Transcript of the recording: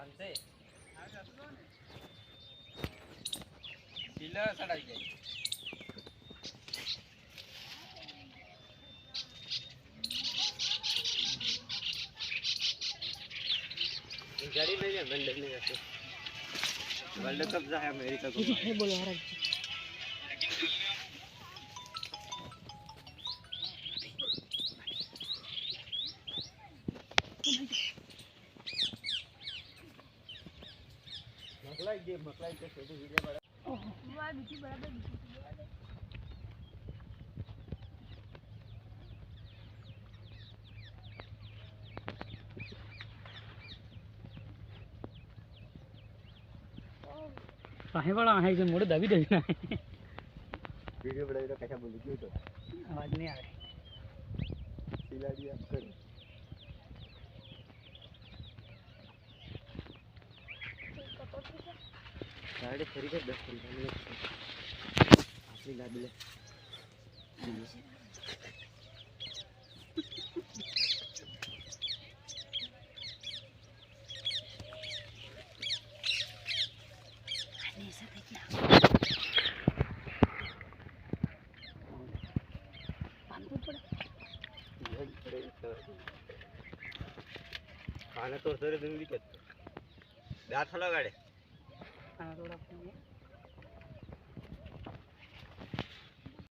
પાંચસે pillar ચડાઈ જાય ગાડી લઈ બંદર કપ જાય અમેરિકા કો બોલો હરાજ મકલાઈ દે મકલાઈ દે વિડિયો ઓહો બીજી બરાબર બીજી બરાબર કાहे વાળા આહે છે મોડે દાબી દે વિડિયો બનાવી તો કશા બોલી ગયો તો. અવાજ નહીં આવે. સિલાડી આપ કર. સાડે ફરી ગયા દસ પંદર મિનિટ આપણી ગાડી લે. ಕಾಣ ತೋರ್ಸಿದ್ರೆ ನಿಮ್ಗೆ ದಾಟ್ಸಲ್ಲ ખાણા રોડ આપણે